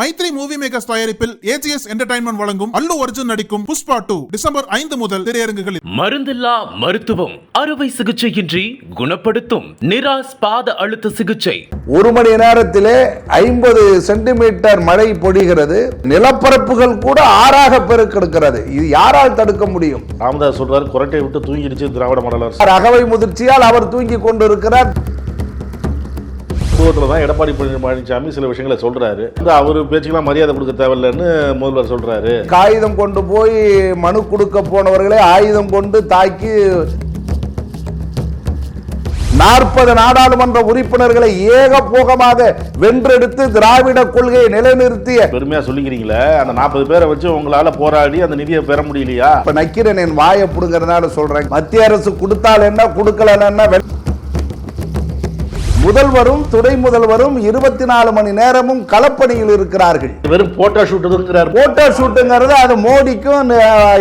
Maithri movie makers தயாரிப்பில் AGS entertainment வழங்கும் அல்லு அர்ஜுன் நடிக்கும் புஷ்பா டூ டிசம்பர் ஐந்து முதல் திரையரங்குகளில். மருந்தில்லா மருத்துவம் அறுவை சிகிச்சையின்றி குணப்படுத்தும் நிராஸ் பாத அழுத்த சிகிச்சை. ஒரு மணி நேரத்திலே ஐம்பது சென்டிமீட்டர் மழை பொழிகிறது நிலப்பரப்புகள் கூட ஆறாக பெருக்கெடுக்கிறது. இது யாரால் தடுக்க முடியும்? ராமதாஸ் சொல்றாரு குரட்டை விட்டு தூங்கிடுச்சு திராவிட மாடல் அரசு அகவை முதிர்ச்சியால் அவர் தூங்கி கொண்டிருக்கிறார். சமூகத்தில் தான் எடப்பாடி பழனிசாமி சில விஷயங்களை இந்த அவர் பேச்சுக்கெல்லாம் மரியாதை கொடுக்க தேவையில்லைன்னு முதல்வர் சொல்றாரு. காகிதம் கொண்டு போய் மனு கொடுக்க போனவர்களை ஆயுதம் கொண்டு தாக்கி நாற்பது நாடாளுமன்ற உறுப்பினர்களை ஏகபோகமாக வென்றெடுத்து திராவிட கொள்கையை நிலைநிறுத்திய பெருமையா சொல்லிக்கிறீங்களே. அந்த நாற்பது பேரை வச்சு உங்களால போராடி அந்த நிதியை பெற முடியலையா? இப்ப நக்கிறேன் என் வாயை புடுங்கிறதுனால சொல்றேன். மத்திய அரசு கொடுத்தால் என்ன கொடுக்கல என்ன? வெ- முதல்வரும் துணை முதல்வரும் இருபத்தி நாலு மணி நேரமும் களப்பணியில் இருக்கிறார்கள். வெறும் போட்டோ ஷூட்டுங்கிறார் போட்டோ ஷூட்டுங்கிறது அது மோடிக்கும்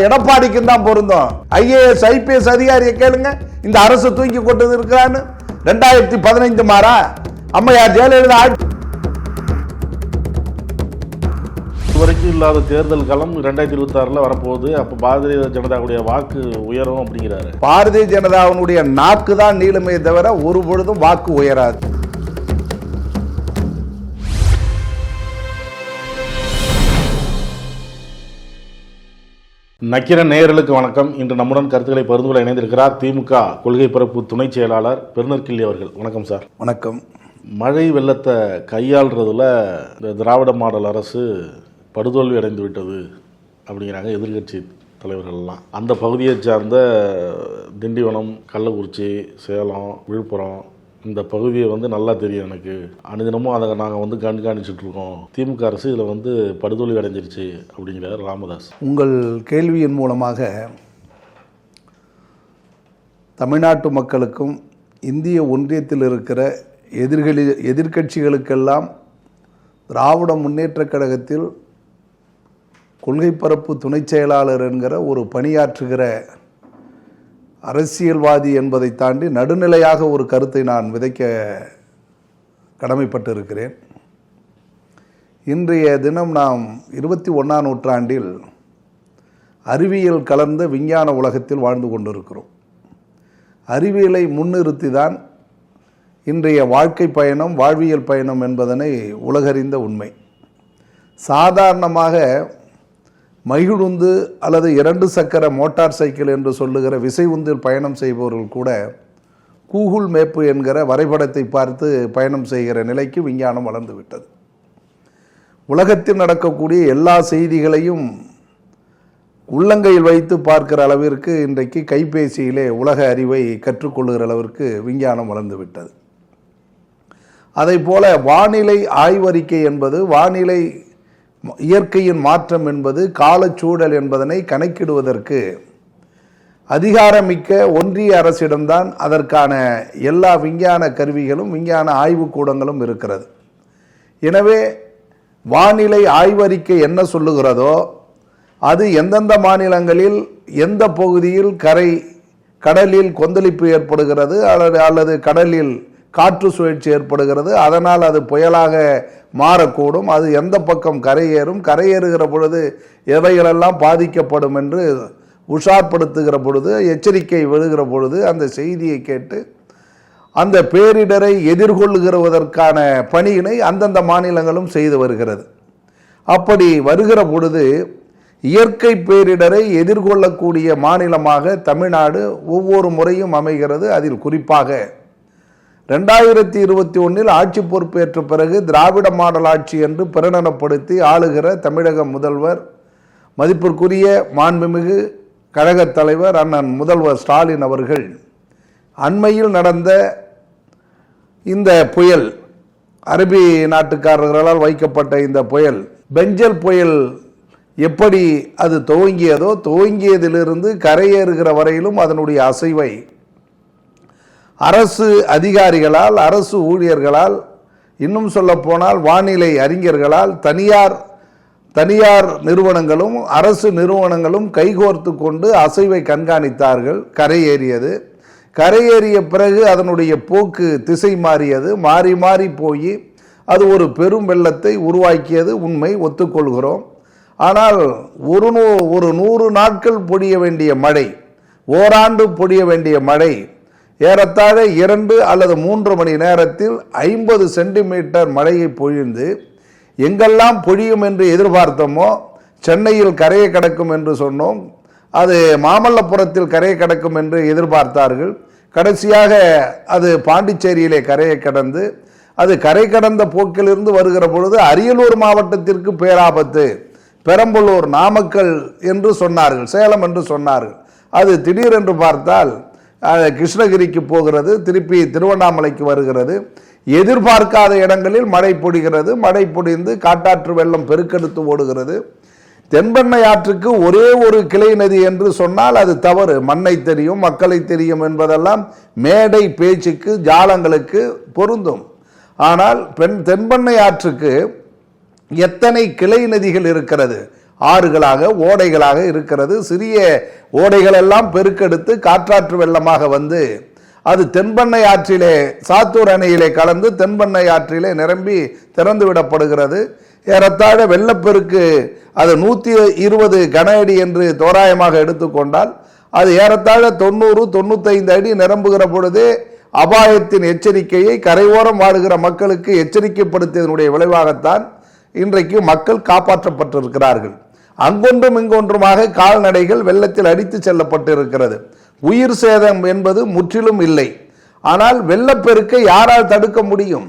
எடப்பாடிக்கும் தான் பொருந்தும். ஐஏஎஸ் ஐபிஎஸ் அதிகாரியை கேளுங்க. இந்த அரசு தூக்கி கொண்டது இருக்கிறான்னு. ரெண்டாயிரத்தி பதினைந்து மாறா? அம்மையார் ஜெயலலிதா ஆட்சி இல்லாத தேர்தல் களம் ரெண்டாயிரத்தி இருபத்தி ஆறுல வரப்போகுது. அப்ப பாரதிய ஜனதாவுடைய வாக்கு உயரும் அப்படிங்கிறாரு. பாரதிய ஜனதாவினுடைய நாக்கு தான் நீளுமே தவிர ஒரு பொழுதும் வாக்கு உயராது. நக்கிர நேயர்களுக்கு வணக்கம். இன்று நம்முடன் கருத்துக்களை பகிர்ந்து கொள்ள இணைந்திருக்கிறார் திமுக கொள்கை பரப்பு துணை செயலாளர் பெருநற்கிள்ளி அவர்கள். வணக்கம் சார். வணக்கம். மழை வெள்ளத்தை கையாள்றதுல இந்த திராவிட மாடல் அரசு படுதோல்வி அடைந்து விட்டது அப்படிங்கிறாங்க எதிர்க்கட்சி தலைவர்கள்லாம். அந்த பகுதியை சார்ந்த திண்டிவனம் கள்ளக்குறிச்சி சேலம் விழுப்புரம் இந்த பகுதியை வந்து நல்லா தெரியும் எனக்கு. அனுதினமும் அதை நாங்கள் வந்து கண்காணிச்சுட்ருக்கோம் திமுக அரசு இதில் வந்து படுதோல்வி அடைஞ்சிருச்சு அப்படிங்கிறார் ராமதாஸ். உங்கள் கேள்வியின் மூலமாக தமிழ்நாட்டு மக்களுக்கும் இந்திய ஒன்றியத்தில் இருக்கிற எதிர்களி எதிர்க்கட்சிகளுக்கெல்லாம் திராவிட முன்னேற்றக் கழகத்தில் கொள்கை பரப்பு துணைச் செயலாளர் என்கிற ஒரு பணியாற்றுகிற அரசியல்வாதி என்பதை தாண்டி நடுநிலையாக ஒரு கருத்தை நான் விதைக்க கடமைப்பட்டிருக்கிறேன். இன்றைய தினம் நாம் இருபத்தி ஒன்றாம் நூற்றாண்டில் அறிவியல் கலந்த விஞ்ஞான உலகத்தில் வாழ்ந்து கொண்டிருக்கிறோம். அறிவியலை முன்னிறுத்தி தான் இன்றைய வாழ்க்கை பயணம் வாழ்வியல் பயணம் என்பதனை உலகறிந்த உண்மை. சாதாரணமாக மகிழுந்து அல்லது இரண்டு சக்கர மோட்டார் சைக்கிள் என்று சொல்லுகிற விசை உந்தில் பயணம் செய்பவர்கள் கூட கூகுள் மேப்பு என்கிற வரைபடத்தை பார்த்து பயணம் செய்கிற நிலைக்கு விஞ்ஞானம் வளர்ந்து விட்டது உலகத்தில் நடக்கக்கூடிய எல்லா செய்திகளையும் உள்ளங்கையில் வைத்து பார்க்கிற அளவிற்கு இன்றைக்கு கைபேசியிலே உலக அறிவை கற்றுக்கொள்ளுகிற அளவிற்கு விஞ்ஞானம் வளர்ந்து விட்டது அதை போல வானிலை ஆய்வறிக்கை என்பது வானிலை இயற்கையின் மாற்றம் என்பது காலச்சூழல் என்பதனை கணக்கிடுவதற்கு அதிகாரமிக்க ஒன்றிய அரசிடம்தான் அதற்கான எல்லா விஞ்ஞான கருவிகளும் விஞ்ஞான ஆய்வுக்கூடங்களும் இருக்கிறது. எனவே வானிலை ஆய்வறிக்கை என்ன சொல்லுகிறதோ அது எந்தெந்த மாநிலங்களில் எந்த பகுதியில் கரை கடலில் கொந்தளிப்பு ஏற்படுகிறது அல்லது அல்லது கடலில் காற்று சுழற்சி ஏற்படுகிறது. அதனால் அது புயலாக மாறக்கூடும். அது எந்த பக்கம் கரையேறும். கரையேறுகிற பொழுது எவைகளெல்லாம் பாதிக்கப்படும் என்று உஷார்படுத்துகிற பொழுது எச்சரிக்கை விழுகிற பொழுது அந்த செய்தியை கேட்டு அந்த பேரிடரை எதிர்கொள்ளுகிறதற்கான பணியினை அந்தந்த மாநிலங்களும் செய்து வருகிறது. அப்படி வருகிற பொழுது இயற்கை பேரிடரை எதிர்கொள்ளக்கூடிய மாநிலமாக தமிழ்நாடு ஒவ்வொரு முறையும் அமைகிறது. அதில் குறிப்பாக ரெண்டாயிரத்தி இருபத்தி ஒன்றில் ஆட்சி பொறுப்பேற்ற பிறகு திராவிட மாடல் ஆட்சி என்று பிரகடனப்படுத்தி ஆளுகிற தமிழக முதல்வர் மதிப்பிற்குரிய மாண்புமிகு கழகத் தலைவர் அண்ணன் முதல்வர் ஸ்டாலின் அவர்கள். அண்மையில் நடந்த இந்த புயல் அரபி நாட்டுக்காரர்களால் வைக்கப்பட்ட இந்த புயல் பெஞ்சல் புயல் எப்படி அது துவங்கியதோ துவங்கியதிலிருந்து கரையேறுகிற வரையிலும் அதனுடைய அசைவை அரசு அதிகாரிகளால் அரசு ஊழியர்களால் இன்னும் சொல்லப்போனால் வானிலை அறிஞர்களால் தனியார் தனியார் நிறுவனங்களும் அரசு நிறுவனங்களும் கைகோர்த்து கொண்டு அசைவை கண்காணித்தார்கள். கரையேறியது கரையேறிய பிறகு அதனுடைய போக்கு திசை மாறியது. மாறி மாறி போய் அது ஒரு பெரும் வெள்ளத்தை உருவாக்கியது உண்மை ஒத்துக்கொள்கிறோம். ஆனால் ஒரு நூ ஒரு நூறு நாட்கள் பொடிய வேண்டிய மழை ஓராண்டு பொடிய வேண்டிய மழை ஏறத்தாழ இரண்டு அல்லது மூன்று மணி நேரத்தில் ஐம்பது சென்டிமீட்டர் மழையை பொழிந்து எங்கெல்லாம் பொழியும் என்று எதிர்பார்த்தோமோ சென்னையில் கரையை கடக்கும் என்று சொன்னோம். அது மாமல்லபுரத்தில் கரையை கடக்கும் என்று எதிர்பார்த்தார்கள். கடைசியாக அது பாண்டிச்சேரியிலே கரையை கடந்து அது கரை கடந்த போக்கிலிருந்து வருகிற பொழுது அரியலூர் மாவட்டத்திற்கு பேராபத்து பெரம்பலூர் நாமக்கல் என்று சொன்னார்கள் சேலம் என்று சொன்னார்கள். அது திடீரென்று பார்த்தால் கிருஷ்ணகிரிக்கு போகிறது திருப்பி திருவண்ணாமலைக்கு வருகிறது. எதிர்பார்க்காத இடங்களில் மழை பொடிகிறது. மழை பொடிந்து காட்டாற்று வெள்ளம் பெருக்கெடுத்து ஓடுகிறது. தென்பெண்ணை ஆற்றுக்கு ஒரே ஒரு கிளை நதி என்று சொன்னால் அது தவறு. மண்ணை தெரியும் மக்களை தெரியும் என்பதெல்லாம் மேடை பேச்சுக்கு ஜாலங்களுக்கு பொருந்தும். ஆனால் பெண் தென்பெண்ணை ஆற்றுக்கு எத்தனை கிளை நதிகள் இருக்கிறது? ஆறுகளாக ஓடைகளாக இருக்கிறது. சிறிய ஓடைகளெல்லாம் பெருக்கெடுத்து காற்றாற்று வெள்ளமாக வந்து அது தென்பெண்ணை ஆற்றிலே சாத்தூர் அணையிலே கலந்து தென்பெண்ணை ஆற்றிலே நிரம்பி திறந்து விடப்படுகிறது. ஏறத்தாழ வெள்ளப்பெருக்கு அது நூற்றி இருபது கன அடி என்று தோராயமாக எடுத்துக்கொண்டால் அது ஏறத்தாழ தொண்ணூறு தொண்ணூத்தைந்து அடி நிரம்புகிற பொழுதே அபாயத்தின் எச்சரிக்கையை கரையோரம் வாழுகிற மக்களுக்கு எச்சரிக்கைப்படுத்தியதனுடைய விளைவாகத்தான் இன்றைக்கு மக்கள் காப்பாற்றப்பட்டிருக்கிறார்கள். அங்கொன்றும் இங்கொன்றுமாக கால்நடைகள் வெள்ளத்தில் அடித்து செல்லப்பட்டிருக்கிறது. உயிர் சேதம் என்பது முற்றிலும் இல்லை. ஆனால் வெள்ளப்பெருக்கை யாரால் தடுக்க முடியும்?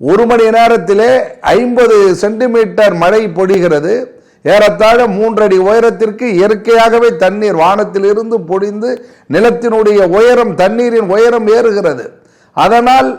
ஒரு மணி நேரத்திலே ஐம்பது சென்டிமீட்டர் மழை பொழிகிறது ஏறத்தாழ மூன்றடி உயரத்திற்கு இயற்கையாகவே தண்ணீர் வானத்திலிருந்து பொழிந்து நிலத்தினுடைய உயரம் தண்ணீரின் உயரம் ஏறுகிறது. அதனால்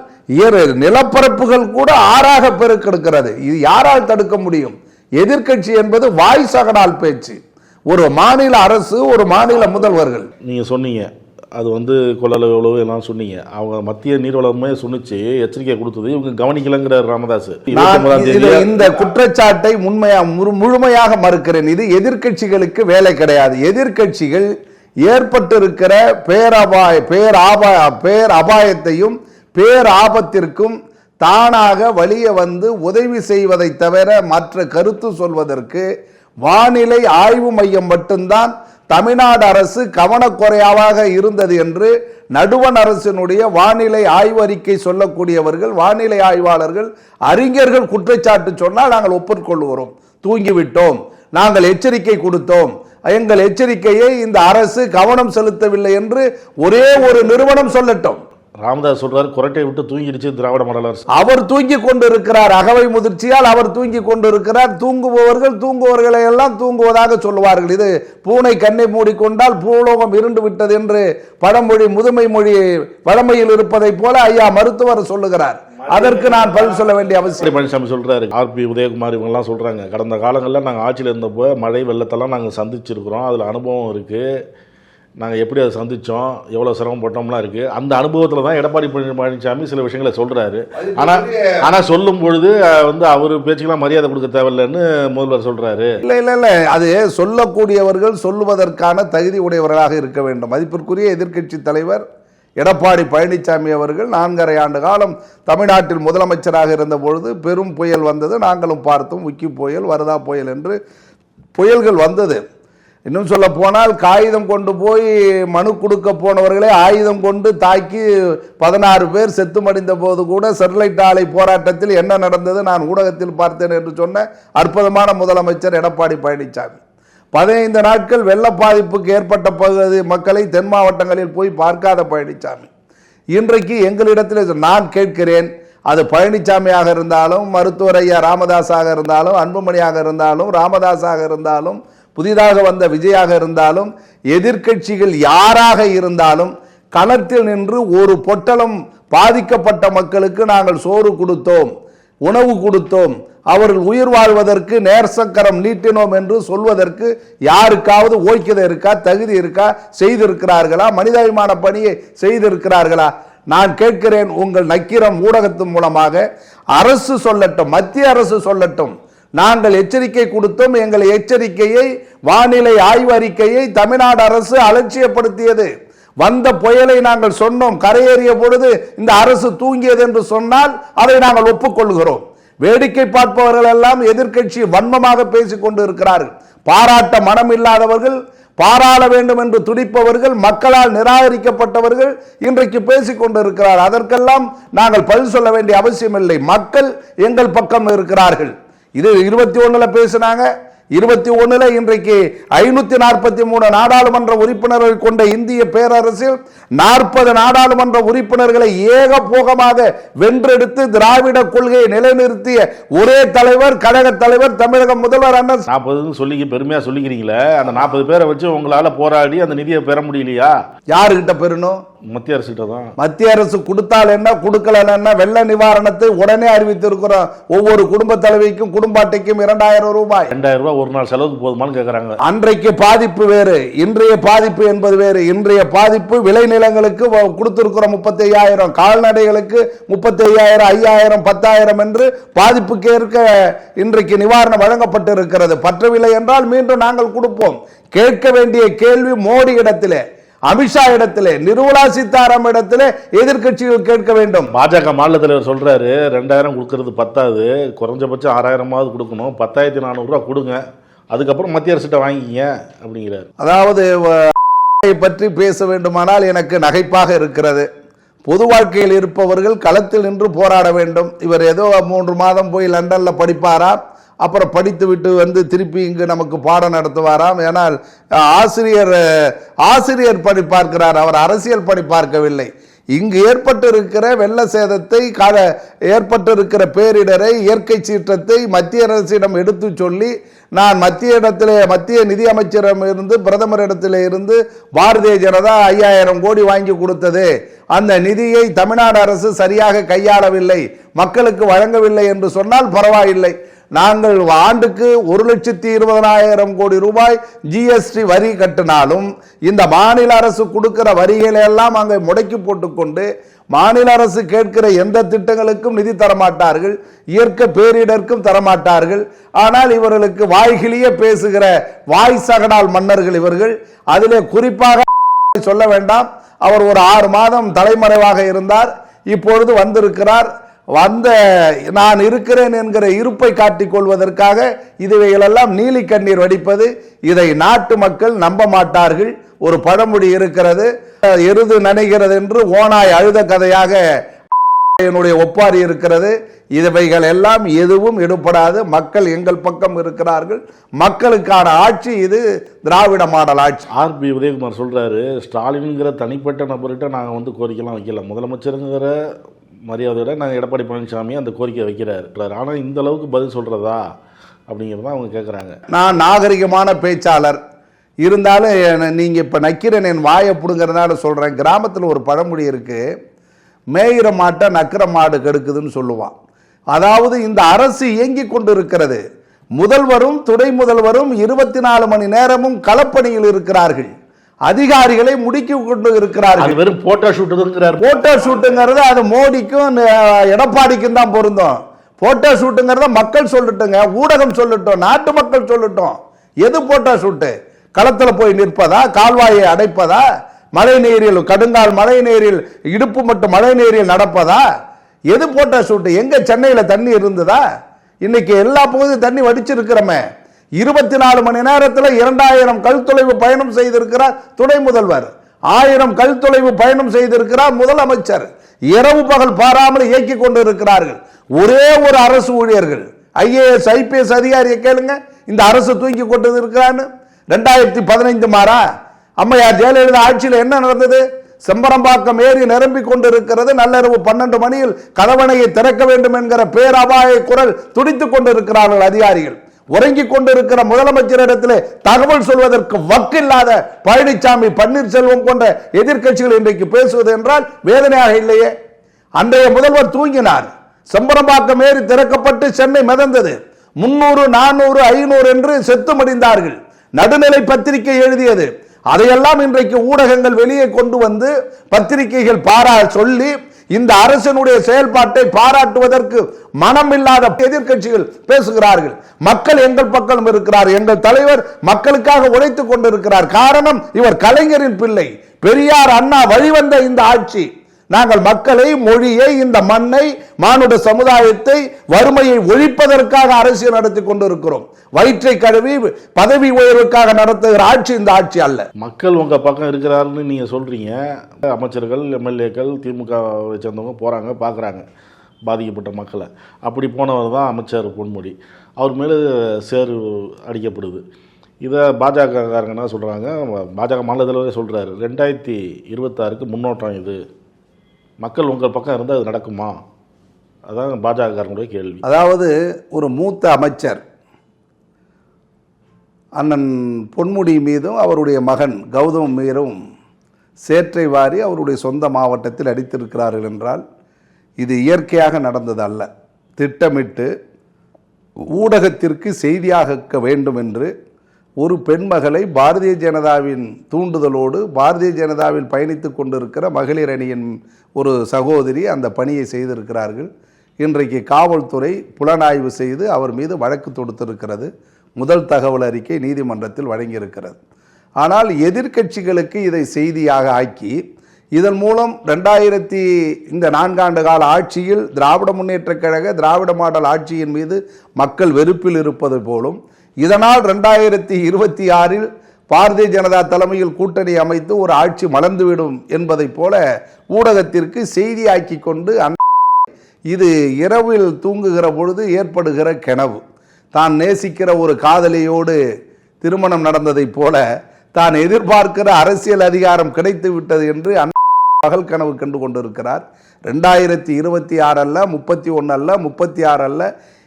ஏறு நிலப்பரப்புகள் கூட ஆறாக பெருக்கெடுக்கிறது. இது யாரால் தடுக்க முடியும்? எதிர்க்கட்சி என்பது வாய் சகடால் பேச்சு. ஒரு மாநில அரசு ஒரு மாநில முதல்வர்கள். நீங்கள் சொன்னீங்க. அது வந்து கொள்ளளவு எவ்வளவு எல்லாம் சொன்னீங்க. அவங்க மத்திய நீர்வளமே சொன்னிச்சு எச்சரிக்கை கொடுத்தது. இவங்க கவனிக்கலங்கிறார் ராமதாஸ் நான் 29 இது- தேதி இந்த குற்றச்சாட்டை உண்மையா முழு- முழுமையாக மறுக்கிறேன். இது எதிர்க்கட்சிகளுக்கு வேலை கிடையாது. எதிர்க்கட்சிகள் ஏற்பட்டிருக்கிற பேரபாய பேராபா பேர் அபாயத்தையும் பேர் ஆபத்திற்கும் தானாக வழிய வந்து உதவி செய்வதை தவிர மற்ற கருத்து சொல்வதற்கு வானிலை ஆய்வு மையம் மட்டும்தான் தமிழ்நாடு அரசு கவனக்குறையாவாக இருந்தது என்று நடுவண் அரசினுடைய வானிலை ஆய்வறிக்கை சொல்லக்கூடியவர்கள் வானிலை ஆய்வாளர்கள் அறிஞர்கள் குற்றச்சாட்டு சொன்னால் நாங்கள் ஒப்புக்கொள்கிறோம். தூங்கிவிட்டோம். நாங்கள் எச்சரிக்கை கொடுத்தோம். எங்கள் எச்சரிக்கையை இந்த அரசு கவனம் செலுத்தவில்லை என்று ஒரே ஒரு நிறுவனம் சொல்லட்டும். ராமதாஸ் சொல்றாரு குரட்டை விட்டு தூங்கிடுச்சு திராவிட மாடல் அரசு. அவர் தூங்கி கொண்டிருக்கிறார். அகவை முதிர்ச்சியால் அவர் தூங்கி கொண்டிருக்கிறார். தூங்குபவர்கள் தூங்குபவர்களை எல்லாம் தூங்குவதாக சொல்லுவார்கள். இது பூனை கண்ணை மூடிக்கொண்டால் பூலோகம் இருண்டு விட்டது என்று பழமொழி முதுமை மொழி பழமையில் இருப்பதைப் போல ஐயா மருத்துவர் சொல்லுகிறார். அதற்கு நான் பதில் சொல்ல வேண்டிய அவசியம் பழனிசாமி சொல்றாரு. ஆர்பி உதயகுமார் இவங்கெல்லாம் சொல்றாங்க. கடந்த காலங்களில் நாங்கள் ஆட்சியில் இருந்தப்போ மழை வெள்ளத்தெல்லாம் நாங்கள் சந்திச்சிருக்கிறோம். அதில் அனுபவம் இருக்கு. நாங்கள் எப்படி அதை சந்திச்சோம் எவ்வளோ சிரமப்பட்டோம்லாம் இருக்கு. அந்த அனுபவத்தில் தான் எடப்பாடி பழனி- பழனிசாமி சில விஷயங்களை சொல்றாரு. ஆனால் ஆனால் சொல்லும் பொழுது வந்து அவர் பேச்சுக்கெல்லாம் மரியாதை கொடுக்க தேவையில்லைன்னு முதல்வர் சொல்றாரு. இல்லை இல்லை இல்லை. அது சொல்லக்கூடியவர்கள் சொல்லுவதற்கான தகுதி உடையவர்களாக இருக்க வேண்டும். மதிப்பிற்குரிய எதிர்க்கட்சி தலைவர் எடப்பாடி பழனிசாமி அவர்கள் நான்கரை ஆண்டு காலம் தமிழ்நாட்டில் முதலமைச்சராக இருந்த பொழுது பெரும் புயல் வந்தது. நாங்களும் பார்த்தோம் உக்கி புயல் வரதா புயல் என்று புயல்கள் வந்தது. இன்னும் சொல்ல போனால் காகிதம் கொண்டு போய் மனு கொடுக்க போனவர்களே ஆயுதம் கொண்டு தாக்கி பதினாறு பேர் செத்து மடிந்த போது கூட ஸ்டெர்லைட் ஆலை போராட்டத்தில் என்ன நடந்தது நான் ஊடகத்தில் பார்த்தேன் என்று சொன்ன அற்புதமான முதலமைச்சர் எடப்பாடி பழனிசாமி. பதினைந்து நாட்கள் வெள்ள பாதிப்புக்கு ஏற்பட்ட பகுதி மக்களை தென் மாவட்டங்களில் போய் பார்க்காத பழனிசாமி. இன்றைக்கு எங்களிடத்தில் நான் கேட்கிறேன் அது பழனிசாமியாக இருந்தாலும் மருத்துவர் ஐயா ராமதாஸாக இருந்தாலும் அன்புமணியாக இருந்தாலும் ராமதாஸாக இருந்தாலும் புதிதாக வந்த விஜயாக இருந்தாலும் எதிர்க்கட்சிகள் யாராக இருந்தாலும் களத்தில் நின்று ஒரு பொட்டலம் பாதிக்கப்பட்ட மக்களுக்கு நாங்கள் சோறு கொடுத்தோம் உணவு கொடுத்தோம். அவர்கள் உயிர் வாழ்வதற்கு நேர்சக்கரம் நீட்டினோம் என்று சொல்வதற்கு யாருக்காவது ஓய்க்கதை இருக்கா தகுதி இருக்கா செய்திருக்கிறார்களா மனிதாபிமான பணியை செய்திருக்கிறார்களா? நான் கேட்கிறேன் உங்கள் நக்கிரம் ஊடகத்தின் மூலமாக. அரசு சொல்லட்டும் மத்திய அரசு சொல்லட்டும் நாங்கள் எச்சரிக்கை கொடுத்தோம் எங்கள் எச்சரிக்கையை வானிலை ஆய்வு அறிக்கையை தமிழ்நாடு அரசு அலட்சியப்படுத்தியது. வந்த புயலை நாங்கள் சொன்னோம் கரையேறிய பொழுது இந்த அரசு தூங்கியது என்று சொன்னால் அதை நாங்கள் ஒப்புக்கொள்கிறோம். வேடிக்கை பார்ப்பவர்கள் எல்லாம் எதிர்க்கட்சி வன்மமாக பேசிக் கொண்டு இருக்கிறார்கள் பாராட்ட மனம் இல்லாதவர்கள் பாராள வேண்டும் என்று துடிப்பவர்கள் மக்களால் நிராகரிக்கப்பட்டவர்கள் இன்றைக்கு பேசிக் கொண்டிருக்கிறார். அதற்கெல்லாம் நாங்கள் பதில் சொல்ல வேண்டிய அவசியம் இல்லை மக்கள் எங்கள் பக்கம் இருக்கிறார்கள். இது இருபத்தி ஒன்றில் பேசுனாங்க. இருபத்தி ஒண்ணுல இன்றைக்கு ஐநூத்தி நாற்பத்தி மூணு நாடாளுமன்ற உறுப்பினர்கள் கொண்ட இந்திய பேரரசில் நாற்பது நாடாளுமன்ற உறுப்பினர்களை ஏகபோகமாக வென்றெடுத்து திராவிட கொள்கையை நிலைநிறுத்திய ஒரே தலைவர் கழக தலைவர் தமிழக முதல்வர் அண்ணன் நாற்பதுன்னு சொல்லி பெருமையாக சொல்லிக்கிறீங்களே. அந்த நாற்பது பேரை வச்சு உங்களால் போராடி அந்த நிதியை பெற முடியலையா? யாருகிட்ட பெறணும்? மத்திய அரசுகிட்ட தான். மத்திய அரசு கொடுத்தால் என்ன கொடுக்கல என்ன? வெள்ள நிவாரணத்தை உடனே அறிவித்திருக்கிறோம். ஒவ்வொரு குடும்ப தலைவிக்கும் குடும்ப அட்டைக்கும் இரண்டாயிரம் ரூபாய். ரெண்டாயிரம் ரூபாய் ஒரு நாள் செலவுக்கு போதுமான்னு கேட்குறாங்க அன்றைக்கு பாதிப்பு வேறு இன்றைய பாதிப்பு என்பது வேறு. இன்றைய பாதிப்பு விளைநிலங்களுக்கு வ- கொடுத்திருக்கிறோம் முப்பத்தி ஐயாயிரம் கால்நடைகளுக்கு முப்பத்தி ஐயாயிரம் ஐயாயிரம் பத்தாயிரம் என்று பாதிப்புக்கு ஏற்க இன்றைக்கு நிவாரணம் வழங்கப்பட்டிருக்கிறது. பற்றவில்லை என்றால் மீண்டும் நாங்கள் கொடுப்போம். கேட்க வேண்டிய கேள்வி மோடி இடத்திலே. அமித்ஷா இடத்திலே நிர்மலா சீதாராம் இடத்திலே எதிர்க்கட்சிகள் கேட்க வேண்டும். பாஜக மாநில தலைவர் சொல்றாரு ரெண்டாயிரம் கொடுக்கறது பத்தாது குறைஞ்சபட்சம் ஆறாயிரமாவது கொடுக்கணும் பத்தாயிரத்தி நானூறுரூவா கொடுங்க அதுக்கப்புறம் மத்திய அரசிட்ட வாங்கிக்கிங்க அப்படிங்கிறாரு. அதாவது பற்றி பேச வேண்டுமானால் எனக்கு நகைப்பாக இருக்கிறது. பொது வாழ்க்கையில் இருப்பவர்கள் களத்தில் நின்று போராட வேண்டும். இவர் ஏதோ மூன்று மாதம் போய் லண்டனில் படிப்பாராம் அப்புறம் படித்து விட்டு வந்து திருப்பி இங்கு நமக்கு பாடம் நடத்துவாராம். ஏனால் ஆசிரியர் ஆசிரியர் பணி பார்க்கிறார். அவர் அரசியல் பணி பார்க்கவில்லை. இங்கு ஏற்பட்டிருக்கிற வெள்ள சேதத்தை கால ஏற்பட்டிருக்கிற பேரிடரை இயற்கை சீற்றத்தை மத்திய அரசிடம் எடுத்து சொல்லி நான் மத்திய இடத்திலே மத்திய நிதி அமைச்சரிடம் இருந்து பிரதமரிடத்திலே இருந்து பாரதிய ஜனதா ஐயாயிரம் கோடி வாங்கி கொடுத்தது. அந்த நிதியை தமிழ்நாடு அரசு சரியாக கையாளவில்லை. மக்களுக்கு வழங்கவில்லை என்று சொன்னால் பரவாயில்லை. நாங்கள் ஆண்டுக்கு ஒரு லட்சத்தி இருபதனாயிரம் கோடி ரூபாய் ஜிஎஸ்டி வரி கட்டினாலும் இந்த மாநில அரசு கொடுக்கிற வரிகளை எல்லாம் அங்கே முடக்கி போட்டுக்கொண்டு மாநில அரசு கேட்கிற எந்த திட்டங்களுக்கும் நிதி தரமாட்டார்கள் இயற்கை பேரிடருக்கும் தரமாட்டார்கள். ஆனால் இவர்களுக்கு வாய்கிலேயே பேசுகிற வாய் சகடால் மன்னர்கள் இவர்கள். அதிலே குறிப்பாக சொல்ல வேண்டாம் அவர் ஒரு ஆறு மாதம் தலைமறைவாக இருந்தார் இப்பொழுது வந்திருக்கிறார். வந்த நான் இருக்கிறேன் என்கிற இருப்பை காட்டிக் கொள்வதற்காக இதுவைகளெல்லாம் நீலி கண்ணீர் வடிப்பது இதை நாட்டு மக்கள் நம்ப மாட்டார்கள். ஒரு பழமொழி இருக்கிறது எருது நனைகிறது என்று ஓனாய் அழுத கதையாக என்னுடைய ஒப்பாரி இருக்கிறது. இவைகள் எல்லாம் எதுவும் எடுபடாது மக்கள் எங்கள் பக்கம் இருக்கிறார்கள். மக்களுக்கான ஆட்சி இது திராவிட மாடல் ஆட்சி. ஆர்பி உதயகுமார் சொல்றாரு ஸ்டாலின்ங்கிற தனிப்பட்ட நபர்கிட்ட நாங்கள் வந்து கோரிக்கைலாம் வைக்கல. முதலமைச்சருங்கிற மரியாதையோட நாங்கள் எடப்பாடி பழனிசாமி அந்த கோரிக்கை வைக்கிறார். ஆனால் இந்த அளவுக்கு பதில் சொல்றதா? அப்படிங்கிறத அவங்க கேட்குறாங்க நான் நாகரிகமான பேச்சாளர். இருந்தாலும் நீங்கள் இப்போ நக்கிறேன் என் வாயை பிடுங்கிறதுனால சொல்கிறேன் கிராமத்தில் ஒரு பழமொழி இருக்குது மேயிற மாட்டை நக்கிற மாடு கெடுக்குதுன்னு சொல்லுவான். அதாவது இந்த அரசு இயங்கிக் கொண்டு இருக்கிறது முதல்வரும் துணை முதல்வரும் இருபத்தி நாலு மணி நேரமும் களப்பணியில் இருக்கிறார்கள். அதிகாரிகளை முடுக்கி கொண்டு இருக்கிறார்கள். வெறும் போட்டோ ஷூட்டுங்கிறார் போட்டோ ஷூட்டுங்கிறது அது மோடிக்கும் எடப்பாடிக்கும் தான் பொருந்தும். போட்டோ ஷூட்டுங்கிறத மக்கள் சொல்லட்டுங்க ஊடகம் சொல்லட்டும் நாட்டு மக்கள் சொல்லட்டும். எது போட்டோ ஷூட்டு களத்தில் போய் நிற்பதா? கால்வாயை அடைப்பதா? மழை நீரில் கடுங்கால் மழை நீரில் இடுப்பு மட்டும் மழை நீரில் நடப்பதா? எது போட்டோ ஷூட்டு எங்க சென்னையில் தண்ணி இருந்ததா? இன்னைக்கு எல்லா பகுதியும் தண்ணி வடிச்சிருக்கிறோமே. இருபத்தி நாலு மணி நேரத்தில் இரண்டாயிரம் கல் தொலைவு பயணம் செய்திருக்கிறார் துணை முதல்வர். ஆயிரம் கல் தொலைவு பயணம் செய்திருக்கிறார் முதலமைச்சர். இரவு பகல் பாராமல் இயக்கி கொண்டு இருக்கிறார்கள் ஒரே ஒரு அரசு ஊழியர்கள். ஐஏஎஸ் ஐபிஎஸ் அதிகாரியை கேளுங்க. இந்த அரசு தூக்கி கொண்டு இருக்கிறான்னு. ரெண்டாயிரத்தி பதினைந்து மாறா? அம்மையார் ஜெயலலிதா ஆட்சியில் என்ன நடந்தது? செம்பரம்பாக்கம் ஏறி நிரம்பிக் கொண்டிருக்கிறது. நள்ளிரவு பன்னெண்டு மணியில் கதவணையை திறக்க வேண்டும் என்கிற பேரபாய குரல் துடித்துக் கொண்டிருக்கிறார்கள் அதிகாரிகள். உறங்கிக் கொண்டிருக்கிற முதலமைச்சரிடத்தில் தகவல் சொல்வதற்கு வக்கில்லாத பழனிசாமி பன்னீர்செல்வம் போன்ற எதிர்க்கட்சிகள் இன்றைக்கு பேசுவது என்றால் வேதனையாக இல்லையே. அன்றைய முதல்வர் தூங்கினார். செம்பரம்பாக்கம் ஏறி திறக்கப்பட்டு சென்னை மிதந்தது. முன்னூறு நானூறு ஐநூறு என்று செத்து மடிந்தார்கள் நடுநிலை பத்திரிகை எழுதியது. அதையெல்லாம் இன்றைக்கு ஊடகங்கள் வெளியே கொண்டு வந்து பத்திரிகைகள் பாரா சொல்லி இந்த அரசினுடைய செயல்பாட்டை பாராட்டுவதற்கு மனமில்லாத எதிர்க்கட்சிகள் பேசுகிறார்கள். மக்கள் எங்கள் பக்கம் இருக்கிறார். எங்கள் தலைவர் மக்களுக்காக உழைத்துக் கொண்டிருக்கிறார். காரணம் இவர் கலைஞரின் பிள்ளை. பெரியார் அண்ணா வழிவந்த இந்த ஆட்சி. நாங்கள் மக்களை மொழியை இந்த மண்ணை மானுட சமுதாயத்தை வறுமையை ஒழிப்பதற்காக அரசியல் நடத்தி கொண்டிருக்கிறோம். வயிற்றை கழுவி பதவி உயர்வுக்காக நடத்துகிற ஆட்சி இந்த ஆட்சி அல்ல. மக்கள் உங்கள் பக்கம் இருக்கிறாருன்னு நீங்கள் சொல்கிறீங்க அமைச்சர்கள் எம்எல்ஏக்கள் திமுகவை சேர்ந்தவங்க போகிறாங்க பார்க்குறாங்க பாதிக்கப்பட்ட மக்களை. அப்படி போனவர் தான் அமைச்சர் பொன்முடி. அவர் மேலே சேறு அடிக்கப்படுது. இதை பாஜகக்காரங்க என்ன சொல்கிறாங்க பாஜக மாநில தலைவரே சொல்கிறாரு ரெண்டாயிரத்தி இருபத்தாறுக்கு முன்னோட்டம் இது. மக்கள் உங்கள் பக்கம் இருந்தால் அது நடக்குமா? அதான் பாஜகக்காரங்களுடைய கேள்வி. அதாவது ஒரு மூத்த அமைச்சர் அண்ணன் பொன்முடி மீதும் அவருடைய மகன் கௌதம் மீதும் சேற்றை வாரி அவருடைய சொந்த மாவட்டத்தில் அடித்திருக்கிறார்கள் என்றால் இது இயற்கையாக நடந்தது அல்ல. திட்டமிட்டு ஊடகத்திற்கு செய்தியாக வேண்டும் என்று ஒரு பெண்மகளை பாரதிய ஜனதாவின் தூண்டுதலோடு பாரதிய ஜனதாவில் பயணித்து கொண்டிருக்கிற மகளிர் அணியின் ஒரு சகோதரி அந்த பணியை செய்திருக்கிறார்கள். இன்றைக்கு காவல்துறை புலனாய்வு செய்து அவர் மீது வழக்கு தொடுத்திருக்கிறது. முதல் தகவல் அறிக்கை நீதிமன்றத்தில் வழங்கியிருக்கிறது. ஆனால் எதிர்க்கட்சிகளுக்கு இதை செய்தியாக ஆக்கி இதன் மூலம் ரெண்டாயிரத்தி இந்த நான்காண்டு கால ஆட்சியில் திராவிட முன்னேற்றக் கழக திராவிட மாடல் ஆட்சியின் மீது மக்கள் வெறுப்பில் இருப்பது போலும் இதனால் ரெண்டாயிரத்தி இருபத்தி ஆறில் பாரதிய ஜனதா தலைமையில் கூட்டணி அமைத்து ஒரு ஆட்சி மலர்ந்துவிடும் என்பதைப் போல ஊடகத்திற்கு செய்தியாக்கி கொண்டு அந்த இது இரவில் தூங்குகிற பொழுது ஏற்படுகிற கனவு. தான் நேசிக்கிற ஒரு காதலியோடு திருமணம் நடந்ததைப் போல தான் எதிர்பார்க்கிற அரசியல் அதிகாரம் கிடைத்து விட்டது என்று அந் பகல் கனவு கண்டு கொண்டிருக்கிறார். ரெண்டாயிரத்தி இருபத்தி ஆறு அல்ல முப்பத்தி ஒன்று அல்ல முப்பத்தி ஆறு அல்ல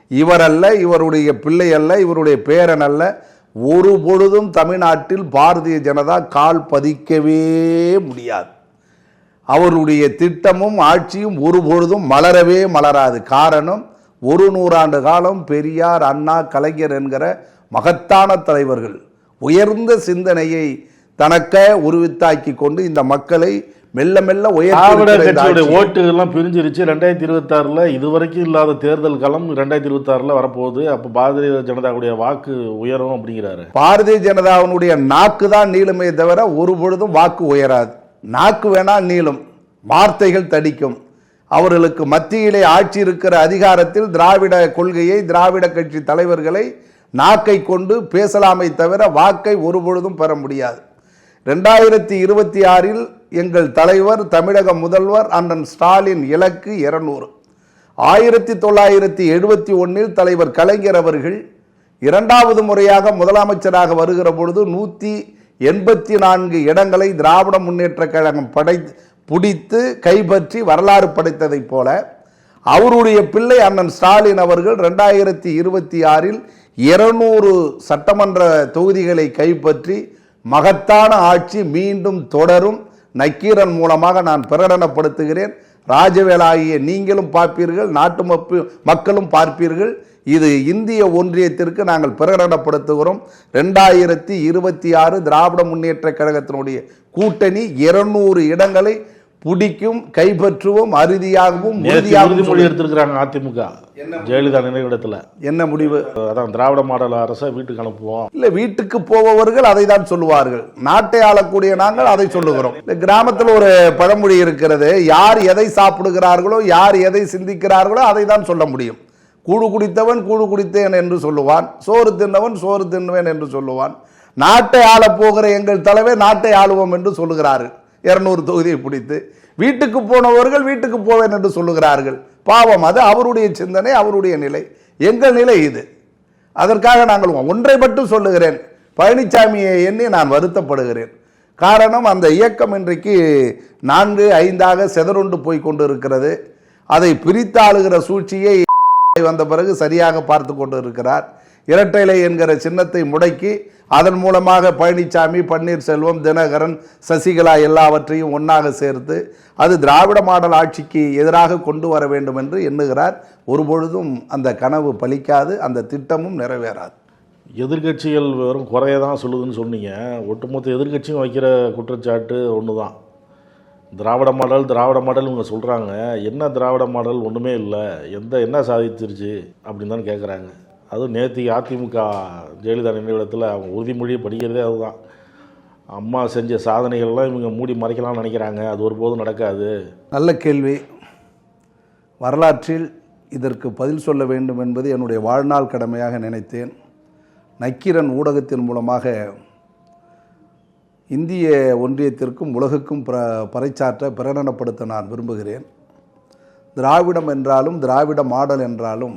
இவர் அல்ல இவருடைய பிள்ளை அல்ல இவருடைய பேரன் அல்ல ஒரு பொழுதும் தமிழ்நாட்டில் பாரதிய ஜனதா கால் பதிக்கவே முடியாது. அவருடைய திட்டமும் ஆட்சியும் ஒரு பொழுதும் மலரவே மலராது. காரணம் ஒரு நூறாண்டு காலம் பெரியார் அண்ணா கலைஞர் என்கிற மகத்தான தலைவர்கள். உயர்ந்த சிந்தனையை தனக்க உருவித்தாக்கி கொண்டு இந்த மக்களை மெல்ல மெல்ல உயர்த்தி கட்சியுடைய ஓட்டுகள்லாம் பிரிஞ்சிருச்சு. ரெண்டாயிரத்தி இருபத்தாறில் இதுவரைக்கும் இல்லாத தேர்தல் களம் ரெண்டாயிரத்தி இருபத்தாறில் வரப்போகுது. அப்போ பாரதிய ஜனதாவுடைய வாக்கு உயரும் அப்படிங்கிறாரு. பாரதிய ஜனதாவினுடைய நாக்கு தான் நீளுமே தவிர ஒரு பொழுதும் வாக்கு உயராது. நாக்கு வேணா நீளும். வார்த்தைகள் தடிக்கும். அவர்களுக்கு மத்தியிலே ஆட்சி இருக்கிற அதிகாரத்தில் திராவிட கொள்கையை திராவிட கட்சி தலைவர்களை நாக்கை கொண்டு பேசலாமை தவிர வாக்கை ஒரு பொழுதும் பெற முடியாது. ரெண்டாயிரத்தி இருபத்தி ஆறில் எங்கள் தலைவர் தமிழக முதல்வர் அண்ணன் ஸ்டாலின் இலக்கு இருநூறு. ஆயிரத்தி தொள்ளாயிரத்தி எழுபத்தி ஒன்றில் தலைவர் கலைஞர் அவர்கள் இரண்டாவது முறையாக முதலமைச்சராக வருகிற பொழுது நூற்றி எண்பத்தி நான்கு இடங்களை திராவிட முன்னேற்ற கழகம் படை பிடித்து கைப்பற்றி வரலாறு படைத்ததைப் போல அவருடைய பிள்ளை அண்ணன் ஸ்டாலின் அவர்கள் ரெண்டாயிரத்தி இருபத்தி ஆறில் இருநூறு சட்டமன்ற தொகுதிகளை கைப்பற்றி மகத்தான ஆட்சி மீண்டும் தொடரும். நக்கீரன் மூலமாக நான் பிரகடனப்படுத்துகிறேன். ராஜவேலாகிய நீங்களும் பார்ப்பீர்கள் நாட்டு மப்பு- மக்களும் பார்ப்பீர்கள். இது இந்திய ஒன்றியத்திற்கு நாங்கள் பிரகடனப்படுத்துகிறோம். ரெண்டாயிரத்தி இருபத்தி ஆறு திராவிட முன்னேற்ற கழகத்தினுடைய கூட்டணி இருநூறு இடங்களை பிடிக்கும் கைப்பற்றுவோம் அறுதியாகவும் உறுதிமொழி. எடுத்திருக்கிறாங்க அதிமுக ஜெயலலிதா நினைவிடத்தில். என்ன முடிவு? அதான் திராவிட மாடல் அரசை வீட்டுக்கு அனுப்புவோம். இல்ல வீட்டுக்கு போபவர்கள் அதை தான் சொல்லுவார்கள். நாட்டை ஆளக்கூடிய நாங்கள் அதை சொல்லுகிறோம். இந்த கிராமத்தில் ஒரு பழமொழி இருக்கிறது யார் எதை சாப்பிடுகிறார்களோ யார் எதை சிந்திக்கிறார்களோ அதை தான் சொல்ல முடியும். கூழு குடித்தவன் கூழு குடித்தேன் என்று சொல்லுவான் சோறு தின்னவன் சோறு தின்னுவேன் என்று சொல்லுவான். நாட்டை ஆளப் போகிற எங்கள் தலைவர் நாட்டை ஆளுவோம் என்று சொல்லுகிறார்கள். இரநூறு தொகுதியை பிடித்து வீட்டுக்கு போனவர்கள் வீட்டுக்கு போவேன் என்று சொல்லுகிறார்கள். பாவம் அது அவருடைய சிந்தனை அவருடைய நிலை. எங்கள் நிலை இது. அதற்காக நாங்கள் ஒன்றை மட்டும் சொல்லுகிறேன். பழனிசாமியை எண்ணி நான் வருத்தப்படுகிறேன். காரணம் அந்த இயக்கம் இன்றைக்கு நான்கு ஐந்தாக செதறுண்டு போய் கொண்டிருக்கிறது. அதை பிரித்தாளுகிற சூழ்ச்சியை வந்த பிறகு சரியாக பார்த்து கொண்டு இருக்கிறார் இரட்டைலை என்கிற சின்னத்தை முடக்கி அதன் மூலமாக பழனிசாமி பன்னீர்செல்வம் தினகரன் சசிகலா எல்லாவற்றையும் ஒன்றாக சேர்த்து அது திராவிட மாடல் ஆட்சிக்கு எதிராக கொண்டு வர வேண்டும் என்று எண்ணுகிறார். ஒருபொழுதும் அந்த கனவு பலிக்காது அந்த திட்டமும் நிறைவேறாது. எதிர்க்கட்சிகள் வெறும் குறைய தான் சொல்லுதுன்னு சொன்னீங்க. ஒட்டுமொத்த எதிர்க்கட்சியும் வைக்கிற குற்றச்சாட்டு ஒன்று தான் திராவிட மாடல் திராவிட மாடல் இவங்க சொல்கிறாங்க என்ன திராவிட மாடல் ஒன்றுமே இல்லை. எந்த என்ன சாதிச்சிருச்சு? அப்படின்னு தான் கேட்குறாங்க அதுவும் நேற்று அதிமுக ஜெயலலிதா நினைவிடத்தில் அவங்க உறுதிமொழியை படிக்கிறதே அதுதான். அம்மா செஞ்ச சாதனைகள்லாம் இவங்க மூடி மறைக்கலாம்னு நினைக்கிறாங்க. அது ஒருபோதும் நடக்காது. நல்ல கேள்வி. வரலாற்றில் இதற்கு பதில் சொல்ல வேண்டும் என்பது என்னுடைய வாழ்நாள் கடமையாக நினைத்தேன். நக்கீரன் ஊடகத்தின் மூலமாக இந்திய ஒன்றியத்திற்கும் உலகுக்கும் பிர பறைச்சாற்ற பிரகடனப்படுத்த நான் விரும்புகிறேன். திராவிடம் என்றாலும் திராவிட மாடல் என்றாலும்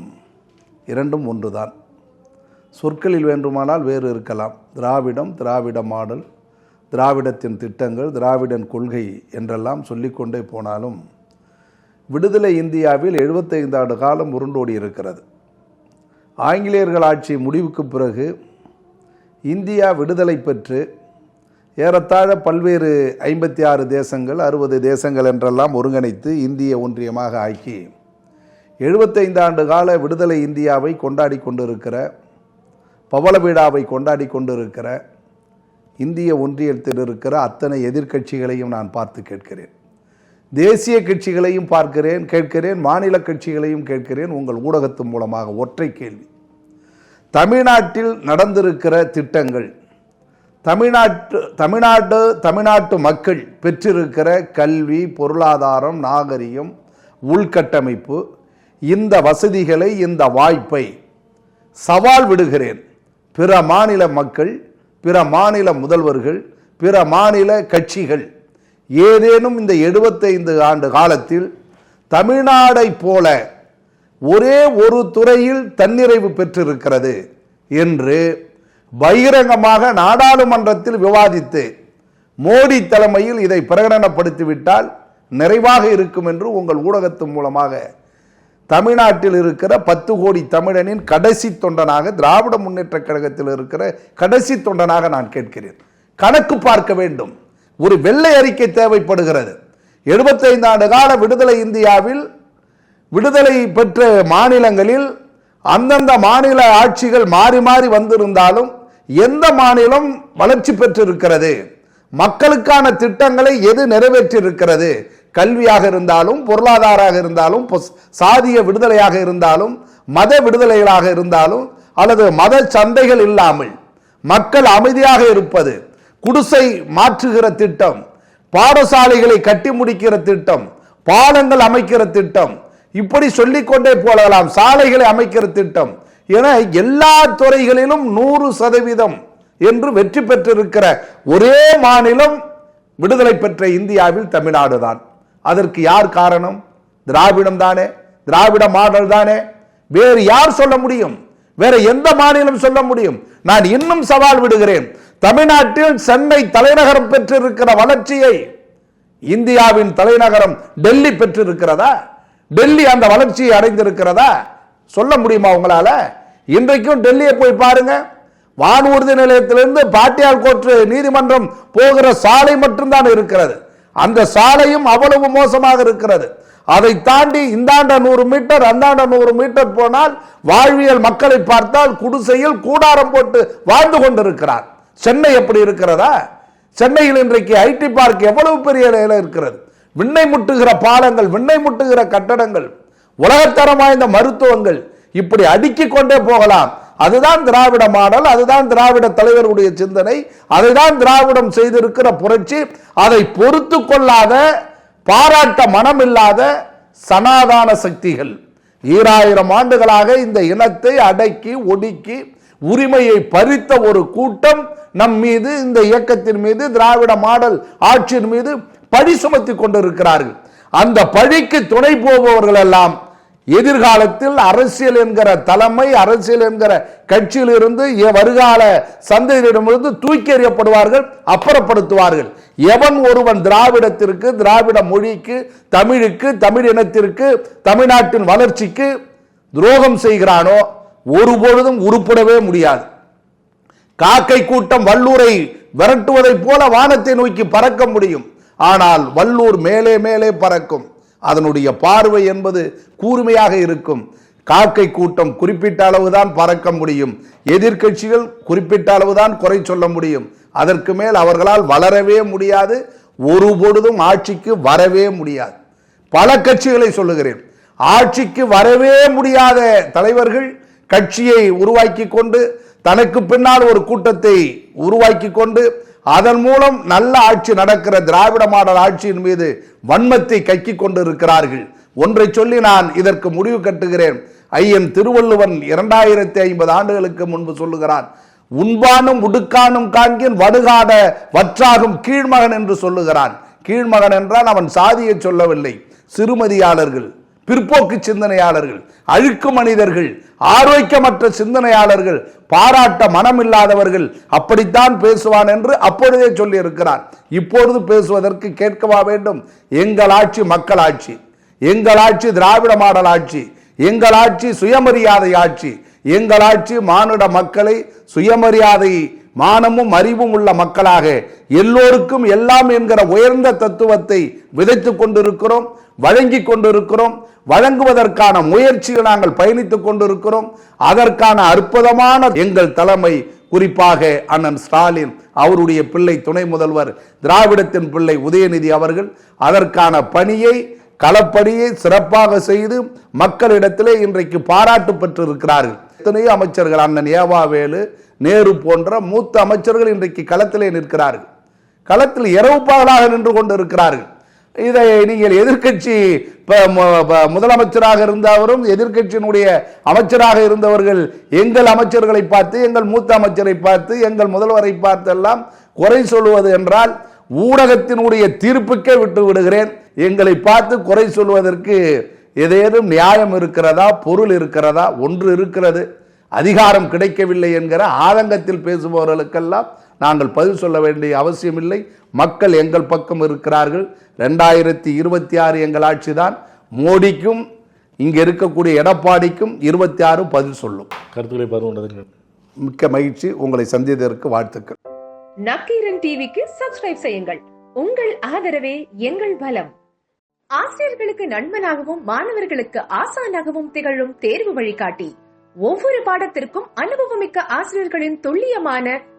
இரண்டும் ஒன்றுதான். சொற்களில் வேண்டுமானால் வேறு இருக்கலாம். திராவிடம் திராவிட மாடல் திராவிடத்தின் திட்டங்கள் திராவிடன் கொள்கை என்றெல்லாம் சொல்லிக்கொண்டே போனாலும் விடுதலை இந்தியாவில் 75 ஆண்டு காலம் உருண்டோடி இருக்கிறது. ஆங்கிலேயர்கள் ஆட்சி முடிவுக்கு பிறகு இந்தியா விடுதலை பெற்று ஏறத்தாழ பல்வேறு ஐம்பத்தி ஆறு தேசங்கள் அறுபது தேசங்கள் என்றெல்லாம் ஒருங்கிணைத்து இந்திய ஒன்றியமாக ஆக்கி 75 ஆண்டு கால விடுதலை இந்தியாவை கொண்டாடி கொண்டிருக்கிற பவள விழாவை கொண்டாடி கொண்டிருக்கிற இந்திய ஒன்றியத்தில் இருக்கிற அத்தனை எதிர்க்கட்சிகளையும் நான் பார்த்து கேட்கிறேன். தேசிய கட்சிகளையும் பார்க்கிறேன் கேட்கிறேன் மாநில கட்சிகளையும் கேட்கிறேன் உங்கள் ஊடகத்தின் மூலமாக ஒற்றை கேள்வி. தமிழ்நாட்டில் நடந்திருக்கிற திட்டங்கள் தமிழ்நாட்டு தமிழ்நாடு தமிழ்நாட்டு மக்கள் பெற்றிருக்கிற கல்வி பொருளாதாரம் நாகரிகம் உள்கட்டமைப்பு இந்த வசதிகளை இந்த வாய்ப்பை சவால் விடுகிறேன். பிற மாநில மக்கள் பிற மாநில முதல்வர்கள் பிற மாநில கட்சிகள் ஏதேனும் இந்த 75 ஆண்டு காலத்தில் தமிழ்நாடை போல ஒரே ஒரு துறையில் தன்னிறைவு பெற்றிருக்கிறது என்று பகிரங்கமாக நாடாளுமன்றத்தில் விவாதித்து மோடி தலைமையில் இதை பிரகடனப்படுத்திவிட்டால் நிறைவாக இருக்கும் என்று உங்கள் ஊடகத்தின் மூலமாக தமிழ்நாட்டில் இருக்கிற பத்து கோடி தமிழனின் கடைசி தொண்டனாக திராவிட முன்னேற்ற கழகத்தில் இருக்கிற கடைசி தொண்டனாக நான் கேட்கிறேன். கணக்கு பார்க்க வேண்டும். ஒரு வெள்ளை அறிக்கை தேவைப்படுகிறது. 75 ஆண்டு கால விடுதலை இந்தியாவில் விடுதலை பெற்ற மாநிலங்களில் அந்தந்த மாநில ஆட்சிகள் மாறி மாறி வந்திருந்தாலும் எந்த மாநிலம் வளர்ச்சி பெற்றிருக்கிறது? மக்களுக்கான திட்டங்களை எது நிறைவேற்றியிருக்கிறது? கல்வியாக இருந்தாலும் பொருளாதாராக இருந்தாலும் சாதிய விடுதலையாக இருந்தாலும் மத விடுதலைகளாக இருந்தாலும் அல்லது மத சந்தைகள் இல்லாமல் மக்கள் அமைதியாக இருப்பது குடிசை மாற்றுகிற திட்டம் பாடசாலைகளை கட்டி முடிக்கிற திட்டம் பாலங்கள் அமைக்கிற திட்டம் இப்படி சொல்லிக்கொண்டே போகலாம் சாலைகளை அமைக்கிற திட்டம் என எல்லா துறைகளிலும் நூறு சதவீதம் என்று வெற்றி பெற்றிருக்கிற ஒரே மாநிலம் விடுதலை பெற்ற இந்தியாவில் தமிழ்நாடு தான் அதற்கு யார் காரணம்? திராவிடம் தானே திராவிட மாடல் தானே. வேறு யார் சொல்ல முடியும்? வேற எந்த மாநிலம் சொல்ல முடியும்? நான் இன்னும் சவால் விடுகிறேன். தமிழ்நாட்டில் சென்னை தலைநகரம் பெற்றிருக்கிற வளர்ச்சியை இந்தியாவின் தலைநகரம் டெல்லி பெற்றிருக்கிறதா? டெல்லி அந்த வளர்ச்சியை அடைந்திருக்கிறதா? சொல்ல முடியுமா உங்களால? இன்றைக்கும் டெல்லியை போய் பாருங்க. வானூர்தி நிலையத்திலிருந்து பாட்டியால் கோட்டு நீதிமன்றம் போகிற சாலை மட்டும்தான் இருக்கிறது. அந்த சாலையும் அவ்வளவு மோசமாக இருக்கிறது. அதை தாண்டி இந்தாண்ட நூறு மீட்டர் அந்தாண்ட நூறு மீட்டர் போனால் வாழ்வியல் மக்களை பார்த்தால் குடிசையில் கூடாரம் போட்டு வாழ்ந்து கொண்டிருக்கிறார். சென்னை எப்படி இருக்கிறதா? சென்னையில் இன்றைக்கு ஐடி பார்க் எவ்வளவு பெரிய நிலையில் இருக்கிறது? விண்ணை முட்டுகிற பாலங்கள் விண்ணை முட்டுகிற கட்டடங்கள் உலகத்தரம் வாய்ந்த மருத்துவங்கள் இப்படி அடுக்கிக் கொண்டே போகலாம். அதுதான் திராவிட மாடல் அதுதான் திராவிட தலைவருடைய சிந்தனை அதுதான் திராவிடம் செய்திருக்கிற புரட்சி. அதை பொறுத்து கொள்ளாத பாராட்ட மனமில்லாத சனாதான சக்திகள். ஈராயிரம் ஆண்டுகளாக இந்த இனத்தை அடக்கி ஒடுக்கி உரிமையை பறித்த ஒரு கூட்டம் நம் மீது இந்த இயக்கத்தின் மீது திராவிட மாடல் ஆட்சியின் மீது பழி சுமத்தி கொண்டிருக்கிறார்கள். அந்த பழிக்கு துணை போபவர்கள் எல்லாம் எதிர்காலத்தில் அரசியல் என்கிற தலைமை அரசியல் என்கிற கட்சியிலிருந்து எ- வருகால சந்ததியிடமிருந்து தூக்கி எறியப்படுவார்கள் அப்புறப்படுத்துவார்கள். எவன் ஒருவன் திராவிடத்திற்கு திராவிட மொழிக்கு தமிழுக்கு தமிழ் இனத்திற்கு தமிழ்நாட்டின் வளர்ச்சிக்கு துரோகம் செய்கிறானோ ஒருபொழுதும் உருப்படவே முடியாது. காக்கை கூட்டம் வல்லூரை விரட்டுவதைப் போல வானத்தை நோக்கி பறக்க முடியும். ஆனால் வல்லூர் மேலே மேலே பறக்கும். அதனுடைய பார்வை என்பது கூர்மையாக இருக்கும். காக்கை கூட்டம் குறிப்பிட்ட அளவுதான் பறக்க முடியும். எதிர்க்கட்சிகள் குறிப்பிட்ட அளவுதான் குறை சொல்ல முடியும். அதற்கு மேல் அவர்களால் வளரவே முடியாது. ஒரு பொழுதும் ஆட்சிக்கு வரவே முடியாது. பல கட்சிகளை சொல்லுகிறேன். ஆட்சிக்கு வரவே முடியாத தலைவர்கள் கட்சியை உருவாக்கி கொண்டு தனக்கு பின்னால் ஒரு கூட்டத்தை உருவாக்கி கொண்டு அதன் மூலம் நல்ல ஆட்சி நடக்கிற திராவிட மாடல் ஆட்சியின் மீது வன்மத்தை கக்கிக் கொண்டிருக்கிறார்கள். ஒன்றை சொல்லி நான் இதற்கு முடிவு கட்டுகிறேன். ஐயன் திருவள்ளுவன் இரண்டாயிரத்தி ஐம்பது ஆண்டுகளுக்கு முன்பு சொல்லுகிறான் உண்பானும் உடுக்கானும் காண்கின் வடுகாட வற்றாகும் கீழ்மகன் என்று சொல்லுகிறான். கீழ்மகன் என்றால் அவன் சாதியை சொல்லவில்லை. சிறுமதியாளர்கள் பிற்போக்கு சிந்தனையாளர்கள் அழுக்கு மனிதர்கள் ஆரோக்கியமற்ற சிந்தனையாளர்கள் பாராட்ட மனமில்லாதவர்கள் அப்படித்தான் பேசுவான் என்று அப்பொழுதே சொல்லி இருக்கிறான் இப்பொழுது பேசுவதற்கு கேட்கவா வேண்டும்? எங்கள் ஆட்சி மக்கள் ஆட்சி எங்கள் ஆட்சி திராவிட மாடல் ஆட்சி எங்கள் ஆட்சி சுயமரியாதை ஆட்சி எங்கள் ஆட்சி மானுட மக்களை சுயமரியாதை மானமும் அறிவும் உள்ள மக்களாக எல்லோருக்கும் எல்லாம் என்கிற உயர்ந்த தத்துவத்தை விதைத்து கொண்டிருக்கிறோம். வழங்கி கொண்டிருக்கிறோம். வழங்குவதற்கான முயற்சியில் நாங்கள் பயணித்துக் கொண்டிருக்கிறோம். அதற்கான அற்புதமான எங்கள் தலைமை குறிப்பாக அண்ணன் ஸ்டாலின் அவருடைய பிள்ளை துணை முதல்வர் திராவிடத்தின் பிள்ளை உதயநிதி அவர்கள் அதற்கான பணியை களப்பணியை சிறப்பாக செய்து மக்களிடத்திலே இன்றைக்கு பாராட்டு பெற்றிருக்கிறார்கள். எத்தனையோ அமைச்சர்கள் அண்ணன் ஏவாவேலு நேரு போன்ற மூத்த அமைச்சர்கள் இன்றைக்கு களத்திலே நிற்கிறார்கள். களத்தில் இரவு பகலாக நின்று கொண்டிருக்கிறார்கள். இதை நீங்கள் எதிர்க்கட்சி ப- முதலமைச்சராக இருந்தவரும் எதிர்க்கட்சியினுடைய அமைச்சராக இருந்தவர்கள் எங்கள் அமைச்சர்களை பார்த்து எங்கள் மூத்த அமைச்சரை பார்த்து எங்கள் முதல்வரை பார்த்தெல்லாம் குறை சொல்வது என்றால் ஊடகத்தினுடைய தீர்ப்புக்கே விட்டு விடுகிறேன். எங்களை பார்த்து குறை சொல்வதற்கு ஏதேனும் நியாயம் இருக்கிறதா பொருள் இருக்கிறதா ஒன்று இருக்கிறது அதிகாரம் கிடைக்கவில்லை என்கிற ஆதங்கத்தில் பேசுபவர்களுக்கெல்லாம் நாங்கள் பதில் சொல்ல வேண்டிய அவசியமில்லை. மக்கள் எங்கள் பக்கம் இருக்கிறார்கள். ரெண்டாயிரத்தி இருபத்தி ஆறு எங்கள் ஆட்சிதான் மோடிக்கும் இங்கே இருக்கக்கூடிய எடப்பாடிக்கும் இருபத்தி ஆறு பதில் சொல்லும். கருத்துக்களை பகிர்ந்து மிக்க மகிழ்ச்சி. உங்களை சந்தித்ததற்கு வாழ்த்துக்கள். நக்கீரன் டிவிக்கு சப்ஸ்கிரைப் செய்யுங்கள். உங்கள் ஆதரவே எங்கள் பலம். ஆசிரியர்களுக்கு நண்பனாகவும் மாணவர்களுக்கு ஆசானாகவும் திகழும் தேர்வு வழிகாட்டி. ஒவ்வொரு பாடத்திற்கும் அனுபவமிக்க ஆசிரியர்களின் துல்லியமான